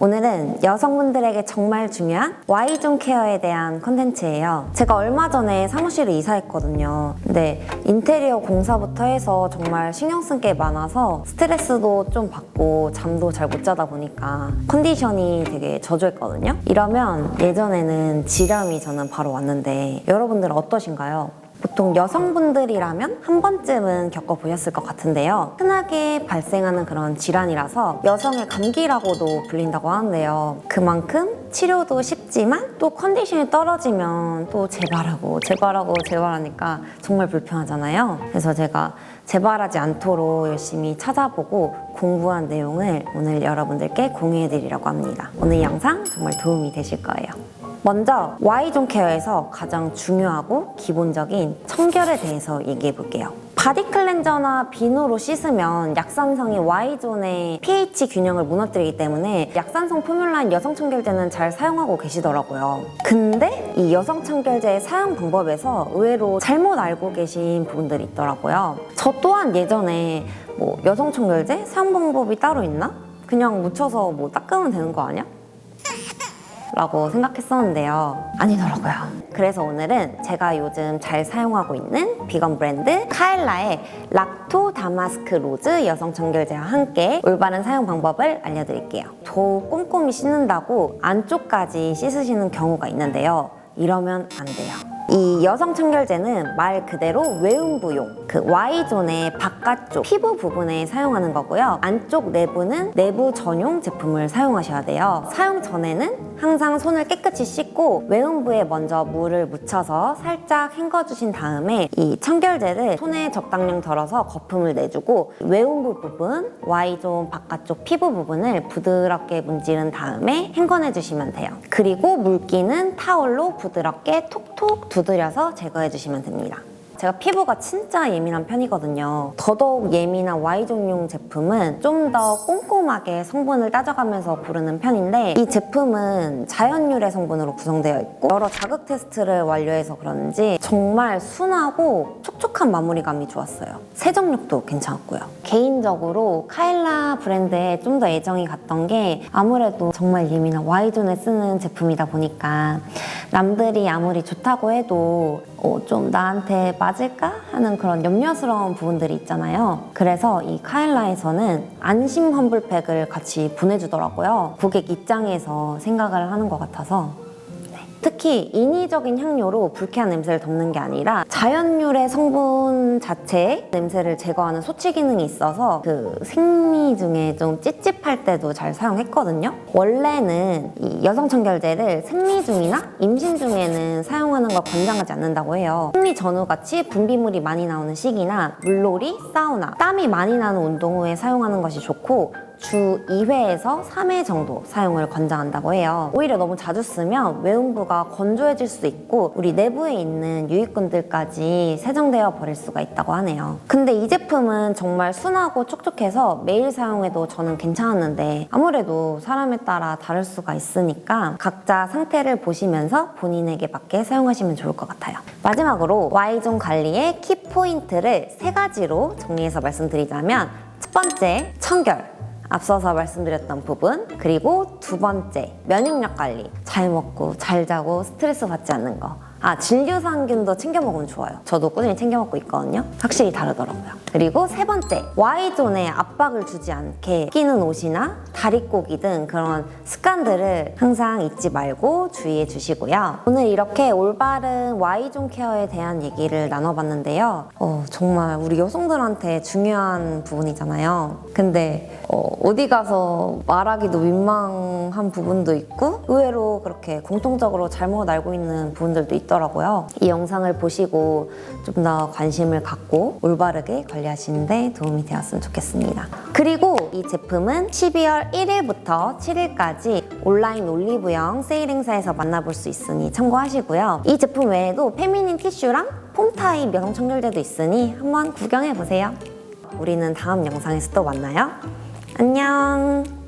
오늘은 여성분들에게 정말 중요한 Y존 케어에 대한 컨텐츠예요. 제가 얼마 전에 사무실을 이사했거든요. 근데 인테리어 공사부터 해서 정말 신경 쓴 게 많아서 스트레스도 좀 받고 잠도 잘 못 자다 보니까 컨디션이 되게 저조했거든요. 이러면 예전에는 지렴이 저는 바로 왔는데 여러분들은 어떠신가요? 보통 여성분들이라면 한 번쯤은 겪어보셨을 것 같은데요. 흔하게 발생하는 그런 질환이라서 여성의 감기라고도 불린다고 하는데요. 그만큼 치료도 쉽지만 또 컨디션이 떨어지면 또 재발하고 재발하고 재발하니까 정말 불편하잖아요. 그래서 제가 재발하지 않도록 열심히 찾아보고 공부한 내용을 오늘 여러분들께 공유해드리려고 합니다. 오늘 영상 정말 도움이 되실 거예요. 먼저 Y존 케어에서 가장 중요하고 기본적인 청결에 대해서 얘기해 볼게요. 바디 클렌저나 비누로 씻으면 약산성이 Y존의 pH 균형을 무너뜨리기 때문에 약산성 포뮬라인 여성 청결제는 잘 사용하고 계시더라고요. 근데 이 여성 청결제의 사용 방법에서 의외로 잘못 알고 계신 부분들이 있더라고요. 저 또한 예전에 뭐 여성 청결제 사용 방법이 따로 있나? 그냥 묻혀서 뭐 닦으면 되는 거 아니야? 라고 생각했었는데요. 아니더라고요. 그래서 오늘은 제가 요즘 잘 사용하고 있는 비건 브랜드 카일라의 락토 다마스크 로즈 여성 청결제와 함께 올바른 사용 방법을 알려드릴게요. 더욱 꼼꼼히 씻는다고 안쪽까지 씻으시는 경우가 있는데요. 이러면 안 돼요. 이 여성 청결제는 말 그대로 외음부용, 그 Y존의 바깥쪽 피부 부분에 사용하는 거고요. 안쪽 내부는 내부 전용 제품을 사용하셔야 돼요. 사용 전에는 항상 손을 깨끗이 씻고 외음부에 먼저 물을 묻혀서 살짝 헹궈주신 다음에 이 청결제를 손에 적당량 덜어서 거품을 내주고 외음부 부분, Y존 바깥쪽 피부 부분을 부드럽게 문지른 다음에 헹궈내 주시면 돼요. 그리고 물기는 타올로 부드럽게 톡톡 두드려서 제거해 주시면 됩니다. 제가 피부가 진짜 예민한 편이거든요. 더더욱 예민한 Y존용 제품은 좀 더 꼼꼼하게 성분을 따져가면서 고르는 편인데 이 제품은 자연 유래 성분으로 구성되어 있고 여러 자극 테스트를 완료해서 그런지 정말 순하고 촉촉한 마무리감이 좋았어요. 세정력도 괜찮았고요. 개인적으로 카일라 브랜드에 좀 더 애정이 갔던 게 아무래도 정말 예민한 Y존에 쓰는 제품이다 보니까 남들이 아무리 좋다고 해도 어, 좀 나한테 맞을까 하는 그런 염려스러운 부분들이 있잖아요. 그래서 이 카일라에서는 안심 환불팩을 같이 보내주더라고요. 고객 입장에서 생각을 하는 것 같아서 네. 특히 인위적인 향료로 불쾌한 냄새를 덮는 게 아니라 자연유래 성분 자체의 냄새를 제거하는 소치 기능이 있어서 그 생리 중에 좀 찝찝할 때도 잘 사용했거든요. 원래는 이 여성 청결제를 생리 중이나 임신 중에는 사용하는 걸 권장하지 않는다고 해요. 생리 전후 같이 분비물이 많이 나오는 시기나 물놀이, 사우나, 땀이 많이 나는 운동 후에 사용하는 것이 좋고 주 2회에서 3회 정도 사용을 권장한다고 해요. 오히려 너무 자주 쓰면 외음부가 건조해질 수 있고 우리 내부에 있는 유익균들까지 세정되어 버릴 수가 있다고 하네요. 근데 이 제품은 정말 순하고 촉촉해서 매일 사용해도 저는 괜찮았는데 아무래도 사람에 따라 다를 수가 있으니까 각자 상태를 보시면서 본인에게 맞게 사용하시면 좋을 것 같아요. 마지막으로 Y존 관리의 키포인트를 세 가지로 정리해서 말씀드리자면 첫 번째, 청결. 앞서서 말씀드렸던 부분 그리고 두 번째 면역력 관리. 잘 먹고 잘 자고 스트레스 받지 않는 거 아, 진류상균도 챙겨 먹으면 좋아요. 저도 꾸준히 챙겨 먹고 있거든요. 확실히 다르더라고요. 그리고 세 번째, Y존에 압박을 주지 않게 끼는 옷이나 다리꼬기 등 그런 습관들을 항상 잊지 말고 주의해 주시고요. 오늘 이렇게 올바른 Y존 케어에 대한 얘기를 나눠봤는데요. 어, 정말 우리 여성들한테 중요한 부분이잖아요. 근데 어, 어디 가서 말하기도 민망한 부분도 있고 의외로 그렇게 공통적으로 잘못 알고 있는 부분들도 있더라고요. 이 영상을 보시고 좀 더 관심을 갖고 올바르게 관리하시는데 도움이 되었으면 좋겠습니다. 그리고 이 제품은 12월 1일부터 7일까지 온라인 올리브영 세일 행사에서 만나볼 수 있으니 참고하시고요. 이 제품 외에도 페미닌 티슈랑 폼 타입 여성 청결제도 있으니 한번 구경해 보세요. 우리는 다음 영상에서 또 만나요. 안녕.